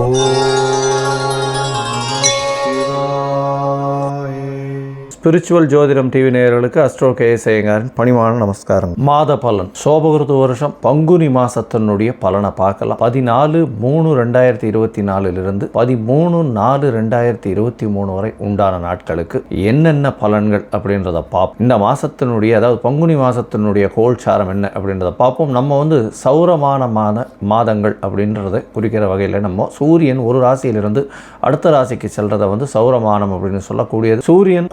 Oh. Spiritual ஜோதிடம் TV நேயர்களுக்கு astro K சேகரின் பணிவான நமஸ்காரம் மாத பலன். சோபகிருத வருஷம் பங்குனி மாசத்தினுடைய பலனை பார்க்கலாம். பதினாலு மூணு ரெண்டாயிரத்தி இருபத்தி நாலுலிருந்து பதிமூணு நாலு ரெண்டாயிரத்தி இருபத்தி மூணு வரை உண்டான நாட்களுக்கு என்னென்ன பலன்கள் அப்படின்றத பார்ப்போம் இந்த மாசத்தினுடைய அதாவது பங்குனி மாசத்தினுடைய கோல்சாரம் என்ன அப்படின்றத பார்ப்போம் நம்ம வந்து சௌரமான மாத மாதங்கள் அப்படின்றத குறிக்கிற வகையில் நம்ம சூரியன் ஒரு ராசியிலிருந்து அடுத்த ராசிக்கு செல்றதை வந்து சௌரமானம் அப்படின்னு சொல்லக்கூடியது. சூரியன்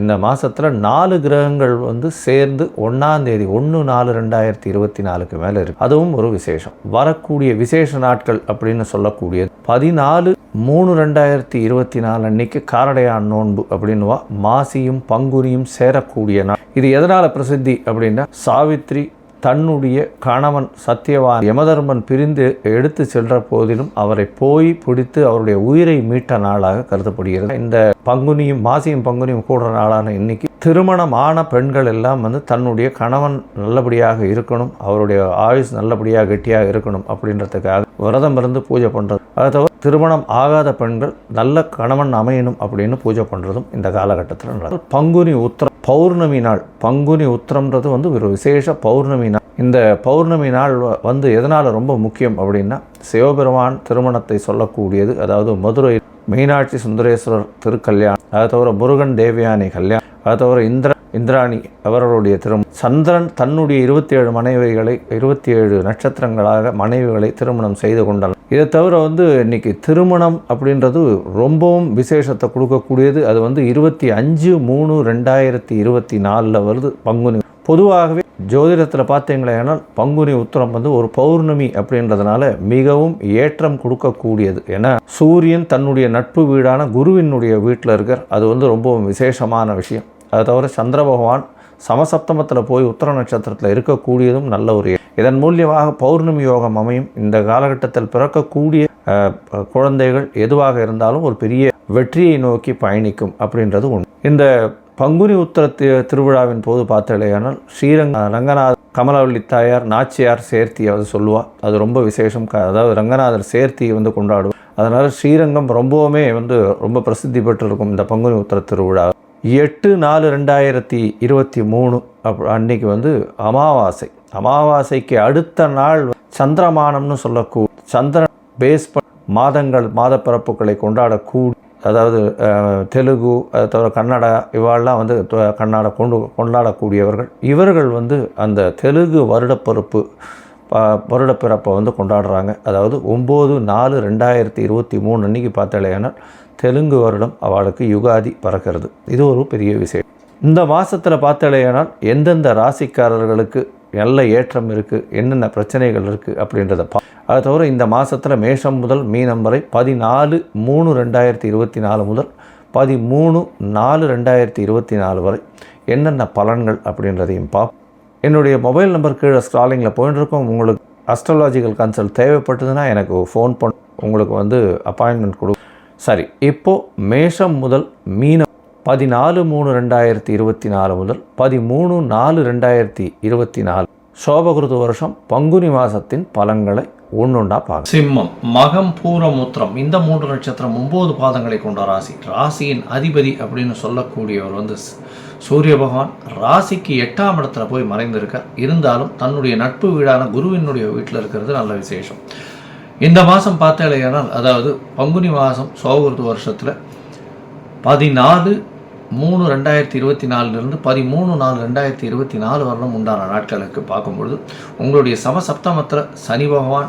இந்த மாதத்தில் நாலு கிரகங்கள் வந்து சேர்ந்து ஒன்றாந்தேதி ஒன்று நாலு ரெண்டாயிரத்தி இருபத்தி நாலுக்கு மேலே இருக்குது அதுவும் ஒரு விசேஷம். வரக்கூடிய விசேஷ நாட்கள் அப்படின்னு சொல்லக்கூடியது. பதினாலு மூணு ரெண்டாயிரத்தி இருபத்தி நாலு அன்னைக்கு காரடையான் நோன்பு அப்படின்னுவா. மாசியும் பங்குனியும் சேரக்கூடிய நாள். இது எதனால் பிரசித்தி அப்படின்னா சாவித்ரி தன்னுடைய கணவன் சத்தியவான் யமதர்மன் பிரிந்து எடுத்து சென்ற போதிலும் அவரை போய் பிடித்து அவருடைய உயிரை மீட்ட நாளாக கருதப்படுகிறது. இந்த பங்குனியும் மாசியும் பங்குனியும் கூடுற நாளான இன்னைக்கு திருமணமான பெண்கள் எல்லாம் வந்து தன்னுடைய கணவன் நல்லபடியாக இருக்கணும் அவருடைய ஆயுஸ் நல்லபடியாக கெட்டியாக இருக்கணும் அப்படின்றதுக்காக விரதம் இருந்து பூஜை பண்ணுறது அதை தவிர திருமணம் ஆகாத பெண்கள் நல்ல கணவன் அமையணும் அப்படின்னு பூஜை பண்ணுறதும் இந்த காலகட்டத்தில் நடக்கும் பங்குனி உத்திரம் பௌர்ணமி நாள். பங்குனி உத்திரம்ன்றது வந்து ஒரு விசேஷ பௌர்ணமி நாள். இந்த பௌர்ணமி நாள் வ- வந்து எதனால் ரொம்ப முக்கியம் அப்படின்னா சிவபெருமான் திருமணத்தை சொல்லக்கூடியது அதாவது மதுரை மீனாட்சி சுந்தரேஸ்வரர் திருக்கல்யாணம் அதை தவிர முருகன் தேவயானி கல்யாணம் அதை தவிர இந்திர இந்திராணி அவர்களுடைய திருமணம் சந்திரன் தன்னுடைய இருபத்தி ஏழு மனைவிகளை இருபத்தி ஏழு நட்சத்திரங்களாக மனைவிகளை திருமணம் செய்து கொண்டார் இதை தவிர வந்து இன்னைக்கு திருமணம் அப்படின்றது ரொம்பவும் விசேஷத்தை கொடுக்கக்கூடியது. அது வந்து இருபத்தி அஞ்சு மூணு ரெண்டாயிரத்தி இருபத்தி நாலில் வருது பங்குனி. பொதுவாகவே ஜோதிடத்தில் பார்த்தீங்களேனால் பங்குனி உத்தரம் வந்து ஒரு பௌர்ணமி அப்படின்றதுனால மிகவும் ஏற்றம் கொடுக்கக்கூடியது. ஏன்னா சூரியன் தன்னுடைய நட்பு வீடான குருவினுடைய வீட்டில் இருக்கிற அது வந்து ரொம்பவும் விசேஷமான விஷயம். அது தவிர சந்திர பகவான் சமசப்தமத்தில் போய் உத்தர நட்சத்திரத்தில் இருக்கக்கூடியதும் நல்ல ஒரு இதன் மூலியமாக பௌர்ணமி யோகம் அமையும். இந்த காலகட்டத்தில் பிறக்கக்கூடிய குழந்தைகள் எதுவாக இருந்தாலும் ஒரு பெரிய வெற்றியை நோக்கி பயணிக்கும் அப்படின்றது உண்டு இந்த பங்குனி உத்தர திருவிழாவின் போது பார்த்தாலேயானால் ஸ்ரீரங்க ரங்கநாத கமலவள்ளி தாயார் நாச்சியார் சேர்த்தி அது சொல்லுவாள் அது ரொம்ப விசேஷம். அதாவது ரங்கநாதர் சேர்த்தியை வந்து கொண்டாடுவோம் அதனால் ஸ்ரீரங்கம் ரொம்பவுமே வந்து ரொம்ப பிரசித்தி பெற்றிருக்கும் இந்த பங்குனி உத்தர திருவிழா. எட்டு நாலு ரெண்டாயிரத்தி இருபத்தி மூணு அப் அன்னைக்கு வந்து அமாவாசை. அமாவாசைக்கு அடுத்த நாள் சந்திரமானம்னு சொல்லக்கூ சந்திரன் பேஸ் ப- மாதங்கள் மாதப்பிறப்புகளை கொண்டாடக்கூ அதாவது தெலுங்கு அது தவிர கன்னடா இவாளெலாம் வந்து த- கன்னடா கொண்டு கொண்டாடக்கூடியவர்கள். இவர்கள் வந்து அந்த தெலுங்கு வருடப்பிறப்பு ப வருடப்பிறப்பை வந்து கொண்டாடுறாங்க. அதாவது ஒம்பது நாலு ரெண்டாயிரத்தி இருபத்தி மூணு அன்னைக்கு பார்த்தாலேனால் தெலுங்கு வருடம் அவளுக்கு யுகாதி பறக்கிறது. இது ஒரு பெரிய விஷயம் இந்த மாதத்தில் பார்த்தலையானால் எந்தெந்த ராசிக்காரர்களுக்கு நல்ல ஏற்றம் இருக்குது என்னென்ன பிரச்சனைகள் இருக்குது அப்படின்றத பா அது தவிர இந்த மாதத்தில் மேஷம் முதல் மீனம் வரை பதினாலு மூணு ரெண்டாயிரத்தி இருபத்தி நாலு முதல் பதிமூணு நாலு ரெண்டாயிரத்தி இருபத்தி நாலு வரை என்னென்ன பலன்கள் அப்படின்றதையும் பா என்னுடைய மொபைல் நம்பர் கீழே ஸ்க்ராலிங்கில் போயின்னு இருக்கோம் உங்களுக்கு அஸ்ட்ராலாஜிக்கல் கன்சல்ட் தேவைப்பட்டதுன்னா எனக்கு ஃபோன் பண்ண உங்களுக்கு வந்து அப்பாயின்மெண்ட் கொடு சரி இப்போது மேஷம் முதல் மீனம் பதினாலு மூணு ரெண்டாயிரத்தி இருபத்தி நாலு முதல் பதிமூணு நாலு ரெண்டாயிரத்தி இருபத்தி நாலு. சோபகிருத வருஷம் பங்குனி மாதத்தின் பலன்களை ஒன்றுண்டா பார்க்க சிம்மம் மகம் பூரமுத்திரம் இந்த மூன்று நட்சத்திரம் ஒன்பது பாதங்களை கொண்ட ராசி. ராசியின் அதிபதி அப்படின்னு சொல்லக்கூடியவர் வந்து சூரிய பகவான். ராசிக்கு எட்டாம் இடத்துல போய் மறைந்திருக்கார். இருந்தாலும் தன்னுடைய நட்பு வீடான குருவினுடைய வீட்டில் இருக்கிறது நல்ல விசேஷம். இந்த மாதம் பார்த்தாலேயானால் அதாவது பங்குனி மாதம் சோகிருது வருஷத்தில் பதினாலு மூணு ரெண்டாயிரத்தி இருபத்தி நாலுலேருந்து பதிமூணு நாலு ரெண்டாயிரத்தி இருபத்தி நாலு வருடம் உண்டான நாட்களுக்கு பார்க்கும்பொழுது உங்களுடைய சமசப்தமத்தில் சனி பகவான்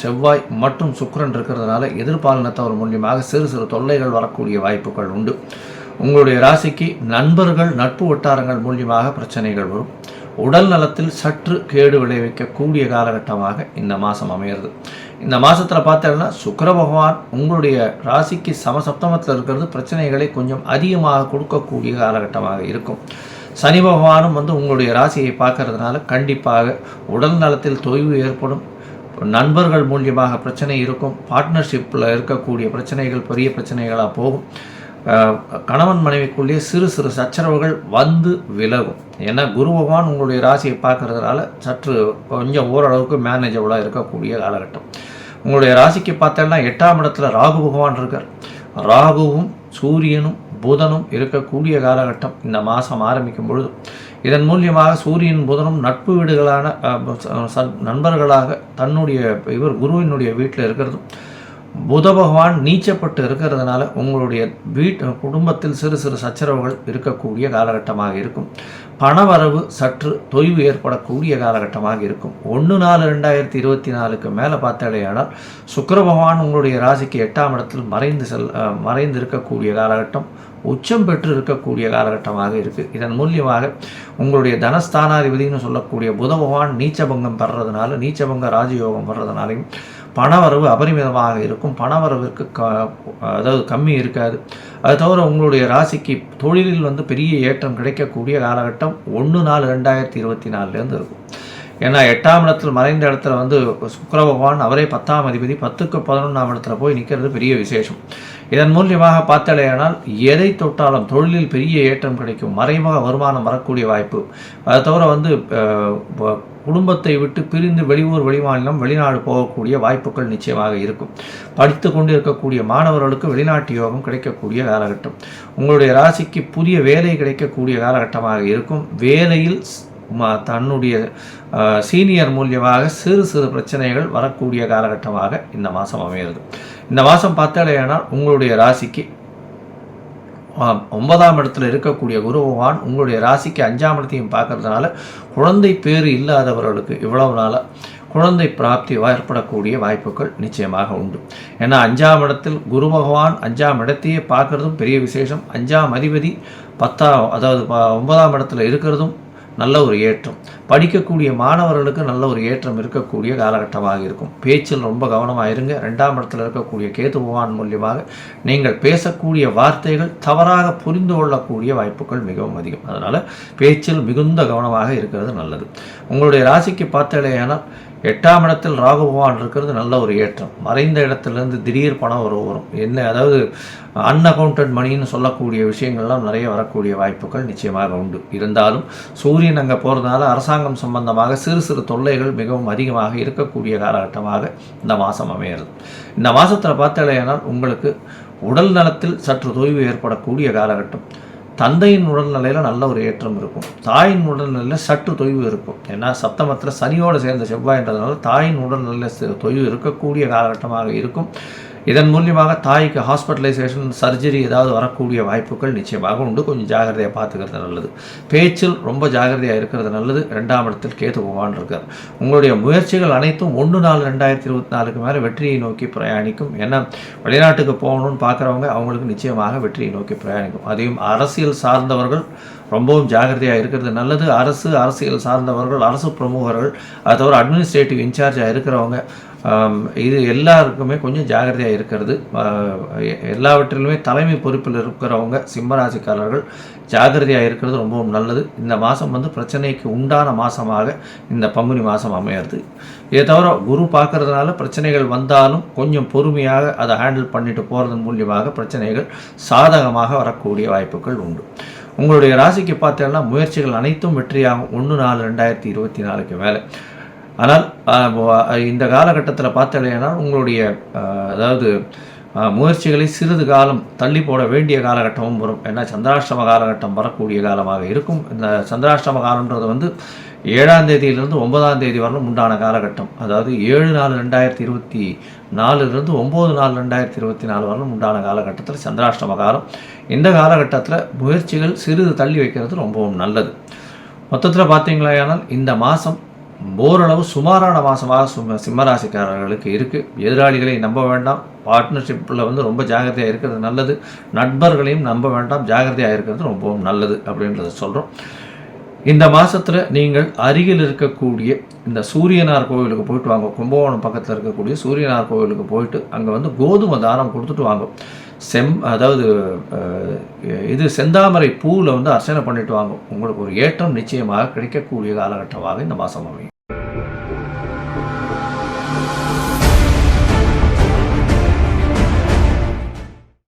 செவ்வாய் மற்றும் சுக்கரன் இருக்கிறதுனால எதிர்பாலினத்தவர் மூலியமாக சிறு சிறு தொல்லைகள் வரக்கூடிய வாய்ப்புகள் உண்டு. உங்களுடைய ராசிக்கு நண்பர்கள் நட்பு வட்டாரங்கள் மூலியமாக பிரச்சனைகள் வரும். உடல் நலத்தில் சற்று கேடு விளைவிக்கக்கூடிய காலகட்டமாக இந்த மாதம் அமையிறது. இந்த மாதத்தில் பார்த்தீங்கன்னா சுக்கர பகவான் உங்களுடைய ராசிக்கு சமசப்தமத்தில் இருக்கிறது பிரச்சனைகளை கொஞ்சம் அதிகமாக கொடுக்கக்கூடிய காலகட்டமாக இருக்கும். சனி பகவானும் வந்து உங்களுடைய ராசியை பார்க்கறதுனால கண்டிப்பாக உடல் நலத்தில் தொய்வு ஏற்படும். நண்பர்கள் மூலியமாக பிரச்சனை இருக்கும். பார்ட்னர்ஷிப்பில் இருக்கக்கூடிய பிரச்சனைகள் பெரிய பிரச்சனைகளாக போகும். கணவன் மனைவிக்குள்ளேயே சிறு சிறு சச்சரவுகள் வந்து விலகும். ஏன்னா குரு பகவான் உங்களுடைய ராசியை பார்க்கறதுனால சற்று கொஞ்சம் ஓரளவுக்கு மேனேஜபுளாக இருக்கக்கூடிய காலகட்டம். உங்களுடைய ராசிக்கு பார்த்தோம்னா எட்டாம் இடத்துல ராகு பகவான் இருக்கார். ராகுவும் சூரியனும் புதனும் இருக்கக்கூடிய காலகட்டம் இந்த மாதம் ஆரம்பிக்கும் பொழுது. இதன் மூலியமாக சூரியன் புதனும் நட்பு வீடுகளான நண்பர்களாக தன்னுடைய இவர் குருவினுடைய வீட்டில் இருக்கிறதும் புத பகவான் நீச்சப்பட்டு இருக்கிறதுனால உங்களுடைய வீட்டு குடும்பத்தில் சிறு சிறு சச்சரவுகள் இருக்கக்கூடிய காலகட்டமாக இருக்கும். பணவரவு சற்று தொய்வு ஏற்படக்கூடிய காலகட்டமாக இருக்கும். ஒன்று நாலு ரெண்டாயிரத்தி இருபத்தி நாலுக்கு மேலே பார்த்தாலேயானால் சுக்கர பகவான் உங்களுடைய ராசிக்கு எட்டாம் இடத்தில் மறைந்து செல் மறைந்து இருக்கக்கூடிய காலகட்டம் உச்சம் பெற்று இருக்கக்கூடிய காலகட்டமாக இருக்குது இதன் மூலியமாக உங்களுடைய தனஸ்தானாதிபதினு சொல்லக்கூடிய புத பகவான் நீச்சபங்கம் பெறதுனால நீச்சபங்க ராஜயோகம் வர்றதுனாலையும் பணவரவு அபரிமிதமாக இருக்கும். பணவரவிற்கு க அதாவது கம்மி இருக்காது. அது தவிர உங்களுடைய ராசிக்கு தொழிலில் வந்து பெரிய ஏற்றம் கிடைக்கக்கூடிய காலகட்டம் ஒன்று நாலு ரெண்டாயிரத்தி இருபத்தி நாலுலேருந்து இருக்கும். ஏன்னா எட்டாம் இடத்தில் மறைந்த இடத்துல வந்து சுக்கர பகவான் அவரே பத்தாம் அதிபதி பத்துக்கு பதினொன்றாம் இடத்துல போய் நிற்கிறது பெரிய விசேஷம். இதன் மூலியமாக பார்த்தாலேயானால் எதை தொட்டாலும் தொழிலில் பெரிய ஏற்றம் கிடைக்கும் மறைமுக வருமானம் வரக்கூடிய வாய்ப்பு. அதை தவிர வந்து குடும்பத்தை விட்டு பிரிந்து வெளியூர் வெளிமாநிலம் வெளிநாடு போகக்கூடிய வாய்ப்புகள் நிச்சயமாக இருக்கும். படித்து கொண்டு இருக்கக்கூடிய மாணவர்களுக்கு வெளிநாட்டு யோகம் கிடைக்கக்கூடிய காலகட்டம். உங்களுடைய ராசிக்கு புதிய வேலை கிடைக்கக்கூடிய காலகட்டமாக இருக்கும். வேலையில் தன்னுடைய சீனியர் மூலியமாக சிறு சிறு பிரச்சனைகள் வரக்கூடிய காலகட்டமாக இந்த மாதம் அமைகிறது. இந்த மாதம் பார்த்தாலேனால் உங்களுடைய ராசிக்கு ஒன்பதாம் இடத்துல இருக்கக்கூடிய குரு பகவான் உங்களுடைய ராசிக்கு அஞ்சாம் இடத்தையும் பார்க்கறதுனால குழந்தை பேர் இல்லாதவர்களுக்கு இவ்வளவு நாளாக குழந்தை பிராப்தி ஏற்படக்கூடிய வாய்ப்புகள் நிச்சயமாக உண்டு. ஏன்னா அஞ்சாம் இடத்தில் குரு பகவான் அஞ்சாம் இடத்தையே பார்க்கறதும் பெரிய விசேஷம். அஞ்சாம் அதிபதி பத்தாம் அதாவது ஒன்பதாம் இடத்துல இருக்கிறதும் நல்ல ஒரு ஏற்றம். படிக்கக்கூடிய மாணவர்களுக்கு நல்ல ஒரு ஏற்றம் இருக்கக்கூடிய காலகட்டமாக இருக்கும். பேச்சில் ரொம்ப கவனமாக இருங்க. ரெண்டாம் இடத்துல இருக்கக்கூடிய கேது பகவான் மூலியமாக நீங்கள் பேசக்கூடிய வார்த்தைகள் தவறாக புரிந்து கொள்ளக்கூடிய வாய்ப்புகள் மிகவும் அதிகம். அதனால் பேச்சில் மிகுந்த கவனமாக இருக்கிறது நல்லது. உங்களுடைய ராசிக்கு பார்த்தாலேயானால் எட்டாம் இடத்தில் ராகு பகவான் இருக்கிறது நல்ல ஒரு ஏற்றம். மறைந்த இடத்துலேருந்து திடீர் பணம் வரும் வரும் என்ன அதாவது அன்அக்கௌண்டட் மணின்னு சொல்லக்கூடிய விஷயங்கள்லாம் நிறைய வரக்கூடிய வாய்ப்புகள் நிச்சயமாக உண்டு. இருந்தாலும் சூரியன் அங்கே போகிறதுனால அரசாங்கம் சம்பந்தமாக சிறு சிறு தொல்லைகள் மிகவும் அதிகமாக இருக்கக்கூடிய காலகட்டமாக இந்த மாதம் அமையிறது. இந்த மாதத்தில் பார்த்தாலேனால் உங்களுக்கு உடல் நலத்தில் சற்று தொய்வு ஏற்படக்கூடிய காலகட்டம். தந்தையின் உடல்நிலையில் நல்ல ஒரு ஏற்றம் இருக்கும். தாயின் உடல்நிலையில் சற்று தொய்வு இருக்கும். ஏன்னா சப்தமத்தில் சனியோடு சேர்ந்த செவ்வாய்ன்றதுனால தாயின் உடல்நிலையில் தொய்வு இருக்கக்கூடிய காலகட்டமாக இருக்கும். இதன் மூலியமாக தாய்க்கு ஹாஸ்பிட்டலைசேஷன் சர்ஜரி ஏதாவது வரக்கூடிய வாய்ப்புகள் நிச்சயமாக உண்டு. கொஞ்சம் ஜாகிரதையாக பார்த்துக்கிறது நல்லது. பேச்சில் ரொம்ப ஜாகிரதையாக இருக்கிறது நல்லது. ரெண்டாம் இடத்தில் கேது பகவான் இருக்கார். உங்களுடைய முயற்சிகள் அனைத்தும் ஒன்று நாலு ரெண்டாயிரத்தி இருபத்தி நாலுக்கு மேலே வெற்றியை நோக்கி பிரயாணிக்கும். ஏன்னா வெளிநாட்டுக்கு போகணும்னு பார்க்குறவங்க அவங்களுக்கு நிச்சயமாக வெற்றியை நோக்கி பிரயாணிக்கும். அதையும் அரசியல் சார்ந்தவர்கள் ரொம்பவும் ஜாகிரதையாக இருக்கிறது நல்லது. அரசு அரசியல் சார்ந்தவர்கள் அரசு பிரமுகர்கள் அது தவிர அட்மினிஸ்ட்ரேட்டிவ் இன்சார்ஜாக இருக்கிறவங்க இது எல்லாருக்குமே கொஞ்சம் ஜாகிரதையாக இருக்கிறது. எல்லாவற்றிலுமே தலைமை பொறுப்பில் இருக்கிறவங்க சிம்மராசிக்காரர்கள் ஜாகிரதையாக இருக்கிறது ரொம்பவும் நல்லது. இந்த மாதம் வந்து பிரச்சனைக்கு உண்டான மாதமாக இந்த பங்குனி மாதம் அமையிறது. இதை தவிர குரு பார்க்கறதுனால பிரச்சனைகள் வந்தாலும் கொஞ்சம் பொறுமையாக அதை ஹேண்டில் பண்ணிட்டு போகிறதன் மூலியமாக பிரச்சனைகள் சாதகமாக வரக்கூடிய வாய்ப்புகள் உண்டு. உங்களுடைய ராசிக்கு பார்த்தீங்கன்னா முயற்சிகள் அனைத்தும் வெற்றியாகும். ஒன்று நாலு ரெண்டாயிரத்தி இருபத்தி நாலுக்கு மேலே. ஆனால் இந்த காலகட்டத்தில் பார்த்தீங்கன்னா உங்களுடைய அதாவது முயற்சிகளை சிறிது காலம் தள்ளி போட வேண்டிய காலகட்டமும் வரும். ஏன்னா சந்திராஷ்டம காலகட்டம் வரக்கூடிய காலமாக இருக்கும். இந்த சந்திராஷ்டம காலம்ன்றது வந்து ஏழாம் தேதியிலிருந்து ஒன்பதாம் தேதி வரலும் உண்டான காலகட்டம். அதாவது ஏழு நாலு ரெண்டாயிரத்தி இருபத்தி நாலுலேருந்து ஒம்பது நாலு ரெண்டாயிரத்தி இருபத்தி நாலு வரலும் உண்டான காலகட்டத்தில் சந்திராஷ்டம காலம். இந்த காலகட்டத்தில் முயற்சிகள் சிறிது தள்ளி வைக்கிறது ரொம்பவும் நல்லது. மொத்தத்தில் பார்த்தீங்களேயானால் இந்த மாதம் ஓரளவு சுமாரான மாதமாக சும சிம்மராசிக்காரர்களுக்கு இருக்குது எதிராளிகளை நம்ப வேண்டாம். பார்ட்னர்ஷிப்பில் வந்து ரொம்ப ஜாகிரதையாக இருக்கிறது நல்லது. நண்பர்களையும் நம்ப வேண்டாம். ஜாகிரதையாக இருக்கிறது ரொம்பவும் நல்லது அப்படின்றத சொல்கிறோம் இந்த மாதத்தில் நீங்கள் அருகில் இருக்கக்கூடிய இந்த சூரியனார் கோவிலுக்கு போயிட்டு வாங்க. கும்பகோணம் பக்கத்தில் இருக்கக்கூடிய சூரியனார் கோவிலுக்கு போயிட்டு அங்கே வந்து கோதுமை தானம் கொடுத்துட்டு வாங்க. செம் அதாவது இது செந்தாமரை பூவில் வந்து அர்ச்சனை பண்ணிட்டு வாங்க. உங்களுக்கு ஒரு ஏற்றம் நிச்சயமாக கிடைக்கக்கூடிய காலகட்டமாக இந்த மாதம் அமையும்.